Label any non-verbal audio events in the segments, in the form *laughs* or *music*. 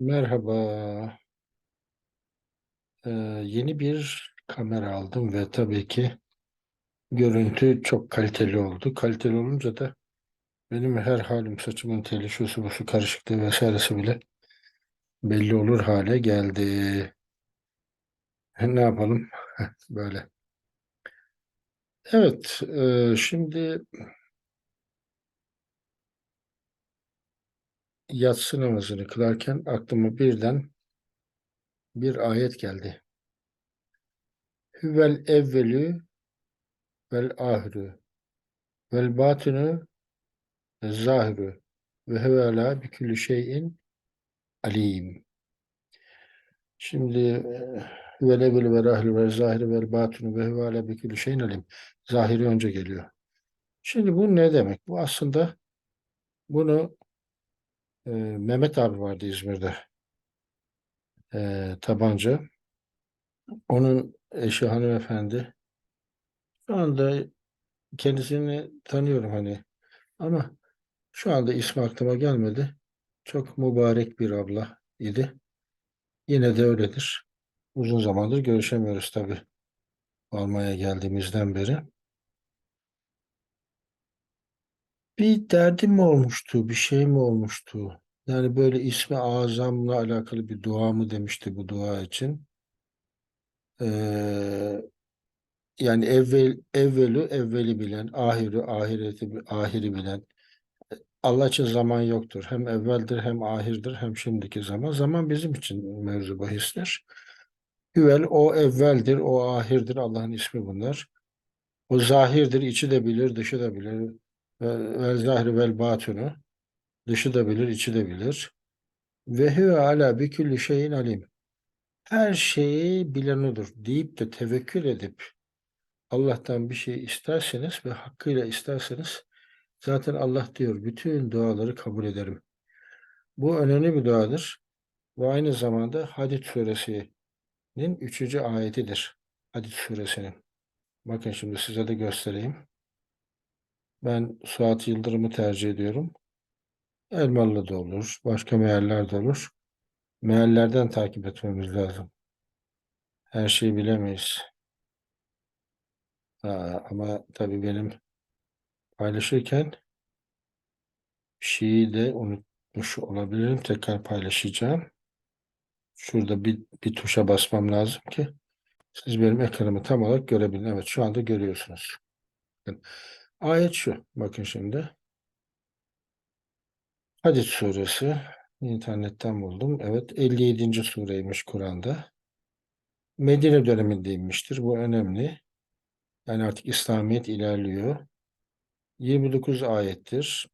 Merhaba. Ee, yeni bir kamera aldım ve tabii ki görüntü çok kaliteli oldu. Kaliteli olunca da benim her halim, saçımın teli, şusu busu karışıklığı vesairesi bile belli olur hale geldi. Ne yapalım? *laughs* Böyle. Evet, e, şimdi yatsı namazını kılarken aklıma birden bir ayet geldi. Hüvel evvelü vel ahirü vel batinu zahirü ve hevela bi külli şeyin alim. Şimdi ve level ve rahli ve zahiri ve batını ve huve ala bi külli şeyin alim. Zahiri önce geliyor. Şimdi bu ne demek? Bu aslında bunu e, Mehmet abi vardı İzmir'de. E, tabanca. Onun eşi hanımefendi. Şu anda kendisini tanıyorum hani. Ama şu anda ismi aklıma gelmedi. Çok mübarek bir abla idi. Yine de öyledir. Uzun zamandır görüşemiyoruz tabii. Almanya geldiğimizden beri. Bir derdim mi olmuştu, bir şey mi olmuştu? Yani böyle ismi azamla alakalı bir dua mı demişti bu dua için? Ee, yani evvel evvelu evveli bilen, ahiru ahireti ahiri bilen. Allah için zaman yoktur. Hem evveldir hem ahirdir hem şimdiki zaman. Zaman bizim için mevzu bahistir. Hüvel o evveldir, o ahirdir. Allah'ın ismi bunlar. O zahirdir, içi de bilir, dışı da bilir. Ve, ve zahri vel batunu. Dışı da bilir, içi de bilir. Ve huve ala bi külli şeyin alim. Her şeyi bilen odur deyip de tevekkül edip Allah'tan bir şey isterseniz ve hakkıyla isterseniz zaten Allah diyor bütün duaları kabul ederim. Bu önemli bir duadır. Ve aynı zamanda Hadid suresinin üçüncü ayetidir. Hadid suresinin. Bakın şimdi size de göstereyim. Ben Suat Yıldırım'ı tercih ediyorum. Elmalı da olur, başka mealler de olur. Meallerden takip etmemiz lazım. Her şeyi bilemeyiz. Ha, ama tabii benim paylaşırken şeyi de unutmuş olabilirim. Tekrar paylaşacağım. Şurada bir, bir tuşa basmam lazım ki siz benim ekranımı tam olarak görebilin. Evet şu anda görüyorsunuz. Ayet şu. Bakın şimdi. Hadid suresi. internetten buldum. Evet 57. sureymiş Kur'an'da. Medine döneminde inmiştir. Bu önemli. Yani artık İslamiyet ilerliyor. 29 ayettir.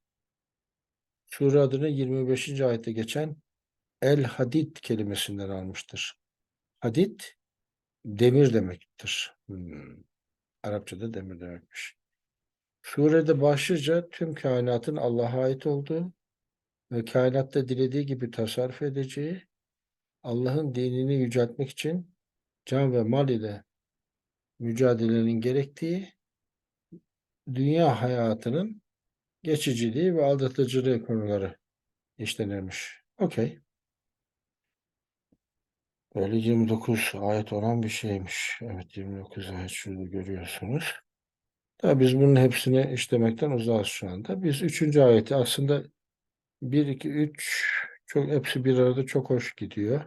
Sure adını 25. ayette geçen El Hadid kelimesinden almıştır. Hadid demir demektir. Hmm. Arapçada demir demekmiş. Surede başlıca tüm kainatın Allah'a ait olduğu ve kainatta dilediği gibi tasarruf edeceği, Allah'ın dinini yüceltmek için can ve mal ile mücadelenin gerektiği, dünya hayatının geçiciliği ve aldatıcılığı konuları işlenirmiş. Okey. Böyle 29 ayet olan bir şeymiş. Evet 29 ayet şurada görüyorsunuz. Tabii biz bunun hepsini işlemekten uzağız şu anda. Biz üçüncü ayeti aslında 1, 2, 3 çok hepsi bir arada çok hoş gidiyor.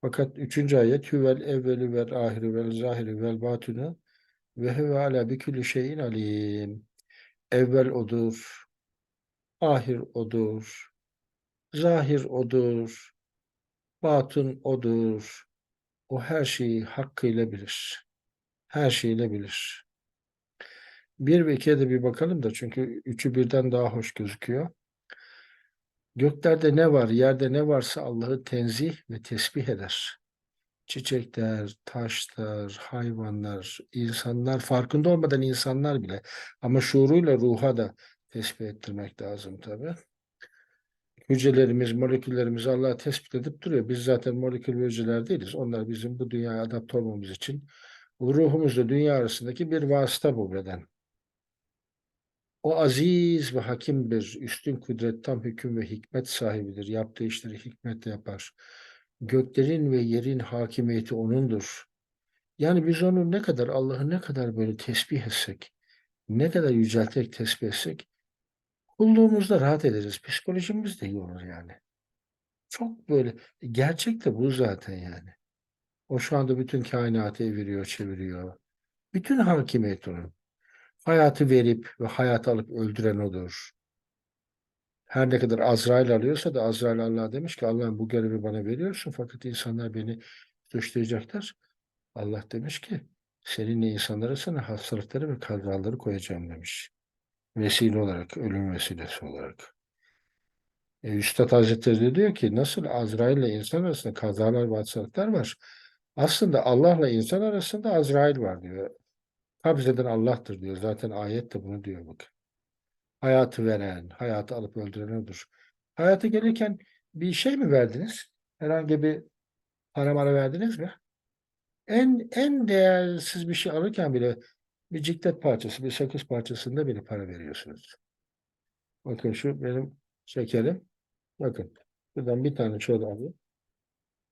Fakat üçüncü ayet Hüvel evveli vel ahiri vel zahiri vel batını ve huve ala bi külli şeyin alim. Evvel odur, ahir odur, zahir odur, batın odur. O her şeyi hakkıyla bilir. Her şeyle bilir. Bir ve ikiye de bir bakalım da çünkü üçü birden daha hoş gözüküyor. Göklerde ne var, yerde ne varsa Allah'ı tenzih ve tesbih eder. Çiçekler, taşlar, hayvanlar, insanlar, farkında olmadan insanlar bile ama şuuruyla ruha da tesbih ettirmek lazım tabii. Hücrelerimiz, moleküllerimiz Allah'ı tespit edip duruyor. Biz zaten molekül ve hücreler değiliz. Onlar bizim bu dünyaya adapte olmamız için ruhumuzla dünya arasındaki bir vasıta bu beden. O aziz ve hakimdir. Üstün kudret, tam hüküm ve hikmet sahibidir. Yaptığı işleri hikmetle yapar. Göklerin ve yerin hakimiyeti O'nundur. Yani biz onu ne kadar, Allah'ı ne kadar böyle tesbih etsek, ne kadar yücelterek tesbih etsek, kulluğumuzda rahat ederiz. Psikolojimiz de iyi olur yani. Çok böyle, gerçek de bu zaten yani. O şu anda bütün kainatı eviriyor, çeviriyor. Bütün hakimiyet onun. Hayatı verip ve hayatı alıp öldüren odur. Her ne kadar Azrail alıyorsa da Azrail Allah demiş ki Allah'ım bu görevi bana veriyorsun fakat insanlar beni suçlayacaklar. Allah demiş ki seninle insanlara sana hastalıkları ve kazaları koyacağım demiş. Vesile olarak, ölüm vesilesi olarak. E, Üstad Hazretleri de diyor ki nasıl Azrail ile insan arasında kazalar ve hastalıklar var. Aslında Allah'la insan arasında Azrail var diyor. Kabzeden Allah'tır diyor. Zaten ayet de bunu diyor bak. Hayatı veren, hayatı alıp öldüren odur. Hayata gelirken bir şey mi verdiniz? Herhangi bir para mara verdiniz mi? En en değersiz bir şey alırken bile bir ciklet parçası, bir sakız parçasında bile para veriyorsunuz. Bakın şu benim şekerim. Bakın. Buradan bir tane şöyle alayım.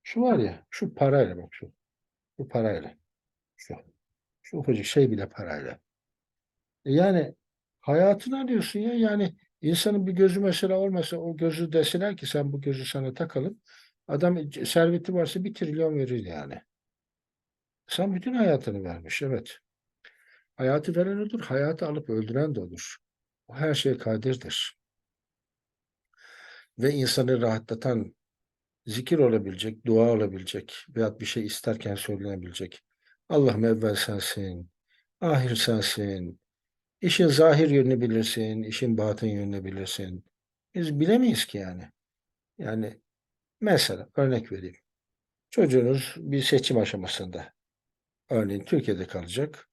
Şu var ya, şu parayla bak şu. Bu parayla. Şu. Şu ufacık şey bile parayla. E yani hayatını arıyorsun ya. Yani insanın bir gözü mesela olmasa o gözü deseler ki sen bu gözü sana takalım. Adam serveti varsa bir trilyon verir yani. Sen bütün hayatını vermiş, evet. Hayatı veren odur, hayatı alıp öldüren de odur. O her şeye kadirdir. Ve insanı rahatlatan, zikir olabilecek, dua olabilecek veyahut bir şey isterken söylenebilecek. Allah'ım evvel sensin, ahir sensin. İşin zahir yönünü bilirsin, işin batın yönünü bilirsin. Biz bilemeyiz ki yani. Yani mesela örnek vereyim. Çocuğunuz bir seçim aşamasında. Örneğin Türkiye'de kalacak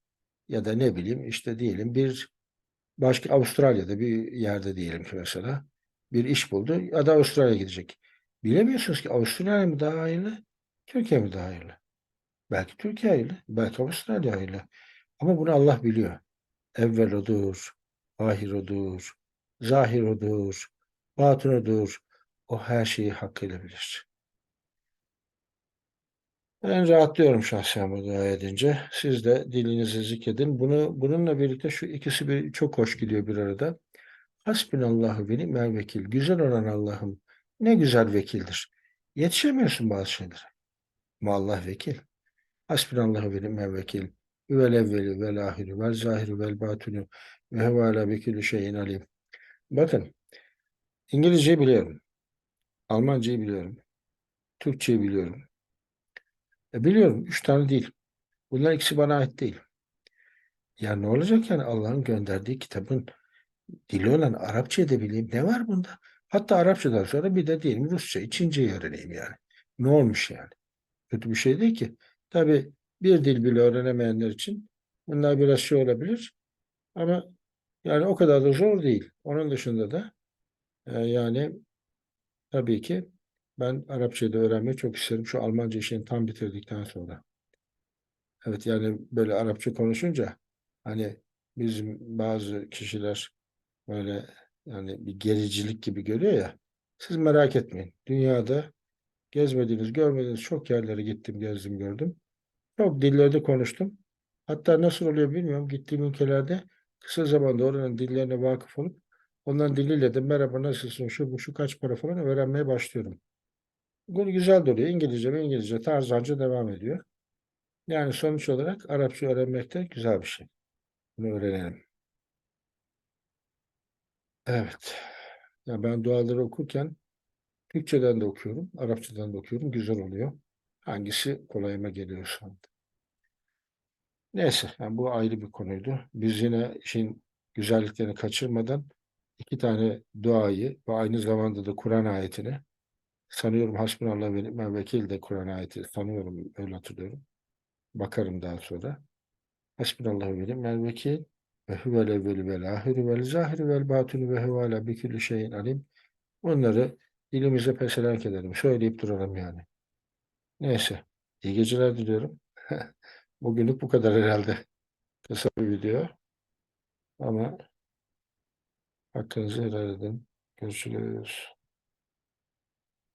ya da ne bileyim işte diyelim bir başka Avustralya'da bir yerde diyelim ki mesela bir iş buldu ya da Avustralya'ya gidecek. Bilemiyorsunuz ki Avustralya mı daha hayırlı, Türkiye mi daha hayırlı? Belki Türkiye hayırlı, belki Avustralya hayırlı. Ama bunu Allah biliyor. Evvel odur, ahir odur, zahir odur, batın odur. O her şeyi hakkıyla bilir. Ben rahatlıyorum şahsen bu dua edince. Siz de dilinizi zikredin. Bunu, bununla birlikte şu ikisi bir, çok hoş gidiyor bir arada. Hasbinallahu ve ni'mel vekil. Güzel olan Allah'ım ne güzel vekildir. Yetişemiyorsun bazı şeylere. Ama Allah vekil. Hasbinallahu ve ni'mel vekil. Vel evveli vel ahiri vel zahiri vel batini ve huve ala bi şeyin alim. Bakın İngilizceyi biliyorum. Almancayı biliyorum. Türkçeyi biliyorum. E biliyorum. Üç tane değil. Bunlar ikisi bana ait değil. Ya ne olacak yani Allah'ın gönderdiği kitabın dili olan Arapçayı da bileyim. Ne var bunda? Hatta Arapçadan sonra bir de diyelim Rusça. Çince'yi öğreneyim yani. Ne olmuş yani? Kötü bir şey değil ki. Tabii bir dil bile öğrenemeyenler için bunlar biraz şey olabilir. Ama yani o kadar da zor değil. Onun dışında da e, yani tabii ki ben Arapçayı da öğrenmeyi çok isterim. Şu Almanca işini tam bitirdikten sonra. Evet yani böyle Arapça konuşunca hani bizim bazı kişiler böyle yani bir gericilik gibi görüyor ya. Siz merak etmeyin. Dünyada gezmediğiniz, görmediğiniz çok yerlere gittim, gezdim, gördüm. Çok dillerde konuştum. Hatta nasıl oluyor bilmiyorum. Gittiğim ülkelerde kısa zamanda oranın dillerine vakıf olup onların diliyle de merhaba nasılsın, şu bu şu kaç para falan öğrenmeye başlıyorum. Bu güzel oluyor. İngilizce ve İngilizce tarzanca devam ediyor. Yani sonuç olarak Arapça öğrenmek de güzel bir şey. Bunu öğrenelim. Evet. Ya ben duaları okurken Türkçeden de okuyorum, Arapçadan da okuyorum. Güzel oluyor. Hangisi kolayıma geliyor şu. Neyse, yani bu ayrı bir konuydu. Biz yine işin güzelliklerini kaçırmadan iki tane duayı ve aynı zamanda da Kur'an ayetini sanıyorum Hasbunallah ve ni'mel vekil de Kur'an ayeti sanıyorum öyle hatırlıyorum. Bakarım daha sonra. Hasbunallah ve ni'mel vekil ve huvel evveli vel ahiri vel zahiri vel batini ve huve ala bi kulli şeyin alim. Bunları dilimize peselenk edelim. Söyleyip duralım yani. Neyse. İyi geceler diliyorum. *laughs* Bugünlük bu kadar herhalde. Kısa bir video. Ama Hakkınızı helal edin. Görüşürüz.